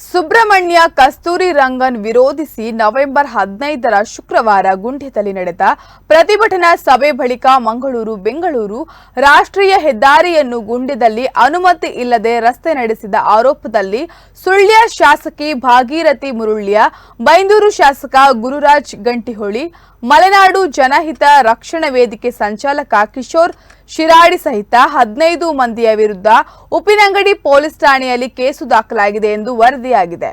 ಸುಬ್ರಹ್ಮಣ್ಯ ಕಸ್ತೂರಿ ರಂಗನ್ ವಿರೋಧಿಸಿ ನವೆಂಬರ್ ಹದಿನೈದರ ಶುಕ್ರವಾರ ಗುಂಡ್ಯದಲ್ಲಿ ನಡೆದ ಪ್ರತಿಭಟನಾ ಸಭೆ ಬಳಿಕ ಮಂಗಳೂರು, ಬೆಂಗಳೂರು ರಾಷ್ಟ್ರೀಯ ಹೆದ್ದಾರಿಯನ್ನು ಗುಂಡಿದಲ್ಲಿ ಅನುಮತಿ ಇಲ್ಲದೆ ರಸ್ತೆ ನಡೆಸಿದ ಆರೋಪದಲ್ಲಿ ಸುಳ್ಯ ಶಾಸಕಿ ಭಾಗೀರಥಿ ಮುರುಳ್ಯ, ಬೈಂದೂರು ಶಾಸಕ ಗುರುರಾಜ್ ಗಂಟಿಹೊಳಿ ಮಲೆನಾಡು ಜನಹಿತ ರಕ್ಷಣಾ ವೇದಿಕೆ ಸಂಚಾಲಕ ಕಿಶೋರ್ ಶಿರಾಡಿ ಸಹಿತ ಹದಿನೈದು ಮಂದಿಯ ವಿರುದ್ಧ ಉಪ್ಪಿನಂಗಡಿ ಪೊಲೀಸ್ ಠಾಣೆಯಲ್ಲಿ ಕೇಸು ದಾಖಲಾಗಿದೆ ಎಂದು ವರದಿಯಾಗಿದೆ.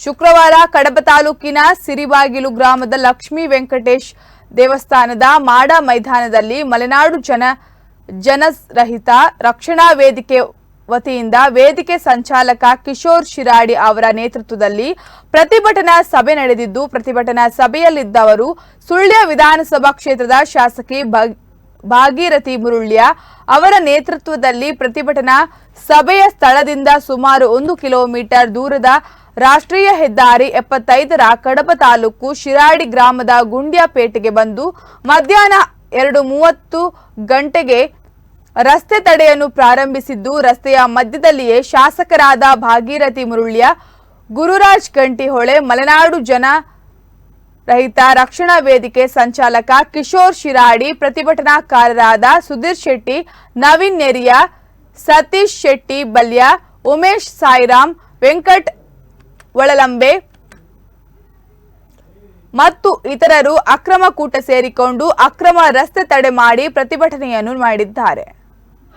ಶುಕ್ರವಾರ ಕಡಬ ತಾಲೂಕಿನ ಸಿರಿಬಾಗಿಲು ಗ್ರಾಮದ ಲಕ್ಷ್ಮೀ ವೆಂಕಟೇಶ್ ದೇವಸ್ಥಾನದ ಮಾಡ ಮೈದಾನದಲ್ಲಿ ಮಲೆನಾಡು ಜನ ಜನರಹಿತ ರಕ್ಷಣಾ ವೇದಿಕೆ ವತಿಯಿಂದ ವೇದಿಕೆ ಸಂಚಾಲಕ ಕಿಶೋರ್ ಶಿರಾಡಿ ಅವರ ನೇತೃತ್ವದಲ್ಲಿ ಪ್ರತಿಭಟನಾ ಸಭೆ ನಡೆದಿದ್ದು, ಪ್ರತಿಭಟನಾ ಸಭೆಯಲ್ಲಿದ್ದವರು ಸುಳ್ಯ ವಿಧಾನಸಭಾ ಕ್ಷೇತ್ರದ ಶಾಸಕಿ ಭಾಗೀರಥಿ ಮುರುಳ್ಯ ಅವರ ನೇತೃತ್ವದಲ್ಲಿ ಪ್ರತಿಭಟನಾ ಸಭೆಯ ಸ್ಥಳದಿಂದ ಸುಮಾರು ಒಂದು ಕಿಲೋಮೀಟರ್ ದೂರದ ರಾಷ್ಟ್ರೀಯ ಹೆದ್ದಾರಿ ಎಪ್ಪತ್ತೈದರ ಕಡಬ ತಾಲೂಕು ಶಿರಾಡಿ ಗ್ರಾಮದ ಗುಂಡ್ಯಾಪೇಟೆಗೆ ಬಂದು ಮಧ್ಯಾಹ್ನ ಎರಡು ಮೂವತ್ತು ಗಂಟೆಗೆ ರಸ್ತೆ ತಡೆಯನ್ನು ಪ್ರಾರಂಭಿಸಿದ್ದು ರಸ್ತೆಯ ಮಧ್ಯದಲ್ಲಿಯೇ ಶಾಸಕರಾದ ಭಾಗೀರಥಿ ಮುರುಳ್ಯ, ಗುರುರಾಜ್ ಗಂಟಿಹೊಳೆ, ಮಲೆನಾಡು ಜನ ರಹಿತ ರಕ್ಷಣಾ ವೇದಿಕೆ ಸಂಚಾಲಕ ಕಿಶೋರ್ ಶಿರಾಡಿ, ಪ್ರತಿಭಟನಾಕಾರರಾದ ಸುಧೀರ್ ಶೆಟ್ಟಿ, ನವೀನ್ ನೆರಿಯ, ಸತೀಶ್ ಶೆಟ್ಟಿ ಬಲ್ಯ, ಉಮೇಶ್ ಸಾಯಿರಾಮ್, ವೆಂಕಟ್ ಒಳಲಂಬೆ ಮತ್ತು ಇತರರು ಅಕ್ರಮ ಕೂಟ ಸೇರಿಕೊಂಡು ಅಕ್ರಮ ರಸ್ತೆ ತಡೆ ಮಾಡಿ ಪ್ರತಿಭಟನೆಯನ್ನು ಮಾಡಿದ್ದಾರೆ.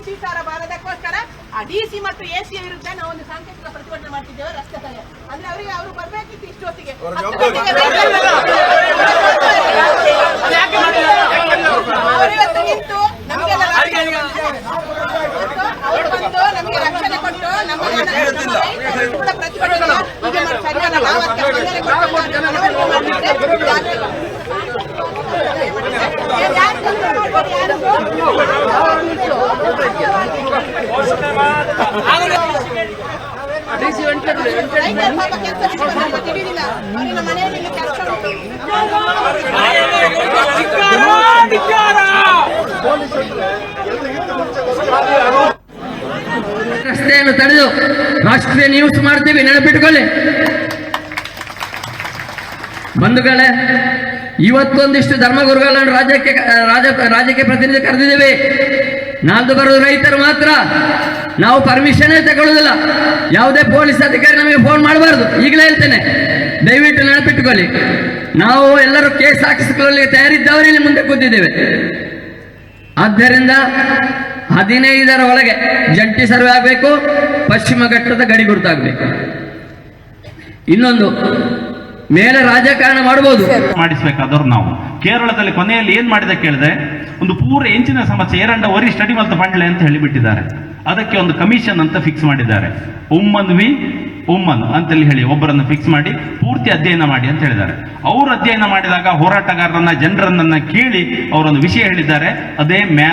ಸ್ವೀಕಾರ ಬಾರದಕ್ಕೋಸ್ಕರ ಆ ಡಿಸಿ ಮತ್ತು ಎಸಿ ವಿರುದ್ಧ ನಾವು ಒಂದು ಸಾಂಕೇತಿಕ ಪ್ರತಿಭಟನೆ ಮಾಡ್ತಿದ್ದೇವೆ ರಸ್ತೆ ತಡೆ. ಅಂದ್ರೆ ಅವರಿಗೆ ಅವರು ಬರ್ಬೇಕಿತ್ತು ಇಷ್ಟೊತ್ತಿಗೆ. ಹತ್ತು ಗಂಟೆಗೆ ಅವರು ಇವತ್ತು ನಿಂತು ನಮಗೆಲ್ಲ ಅವರು ಬಂದು ನಮಗೆ ರಕ್ಷಣೆ ಕೊಟ್ಟು ನಮ್ಮ ಪ್ರತಿಭಟನೆ ರಸ್ತೆಯನ್ನು ತಡೆದು ರಾಷ್ಟ್ರೀಯ ನ್ಯೂಸ್ ಮಾಡ್ತೀವಿ, ನೆನಪಿಟ್ಕೊಳ್ಳಿ. ಬಂಧುಗಳೇ, ಇವತ್ತೊಂದಿಷ್ಟು ಧರ್ಮಗುರುಗಳನ್ನು ರಾಜ್ಯಕ್ಕೆ, ರಾಜ, ರಾಜ್ಯಕ್ಕೆ ಪ್ರತಿನಿಧಿ ಕರೆದಿದ್ದೇವೆ. ನಾಲ್ದು ಬರೋದು ರೈತರು ಮಾತ್ರ. ನಾವು ಪರ್ಮಿಷನೇ ತಗೊಳ್ಳೋದಿಲ್ಲ ಯಾವುದೇ ಪೊಲೀಸ್ ಅಧಿಕಾರಿ ನಮಗೆ ಫೋನ್ ಮಾಡಬಾರ್ದು. ಈಗಲೇ ಹೇಳ್ತೇನೆ, ದಯವಿಟ್ಟು ನೆನಪಿಟ್ಟುಕೊಳ್ಳಿ ನಾವು ಎಲ್ಲರೂ ಕೇಸ್ ಹಾಕಿಸಿಕೊಳ್ಳಲಿಕ್ಕೆ ತಯಾರಿದ್ದವರೇ ಇಲ್ಲಿ ಮುಂದೆ ಕೂತಿದ್ದೇವೆ. ಆದ್ದರಿಂದ ಹದಿನೈದರ ಒಳಗೆ ಜಂಟಿ ಸರ್ವೆ ಆಗಬೇಕು, ಪಶ್ಚಿಮ ಘಟ್ಟದ ಗಡಿ ಗುರುತಾಗಬೇಕು. ಇನ್ನೊಂದು, ಮೇಲೆ ರಾಜಕಾರಣ ಮಾಡಬಹುದು ಮಾಡಿಸ್ಬೇಕಾದವ್ರು ನಾವು. ಕೇರಳದಲ್ಲಿ ಕೊನೆಯಲ್ಲಿ ಏನ್ ಮಾಡಿದೆ ಕೇಳಿದ್ರೆ ಒಂದು ಪೂರ ಎಂಚಿನ ಸಮಸ್ಯೆ ಏರಂಡ ವರಿ ಸ್ಟಡಿ ಮತ್ತು ಬಂಡ್ಲೆ ಅಂತ ಹೇಳಿಬಿಟ್ಟಿದ್ದಾರೆ. ಅದಕ್ಕೆ ಒಂದು ಕಮಿಷನ್ ಅಂತ ಫಿಕ್ಸ್ ಮಾಡಿದ್ದಾರೆ. ಉಮ್ಮನ್ ವಿ ಉಮ್ಮನ್ ಅಂತೇಳಿ ಹೇಳಿ, ಒಬ್ಬರನ್ನು ಫಿಕ್ಸ್ ಮಾಡಿ, ಪೂರ್ತಿ ಅಧ್ಯಯನ ಮಾಡಿ ಅಂತ ಹೇಳಿದ್ದಾರೆ. ಅವರು ಅಧ್ಯಯನ ಮಾಡಿದಾಗ ಹೋರಾಟಗಾರರನ್ನ, ಜನರನ್ನ ಕೇಳಿ ಅವರೊಂದು ವಿಷಯ ಹೇಳಿದ್ದಾರೆ. ಅದೇ ಮ್ಯಾನ್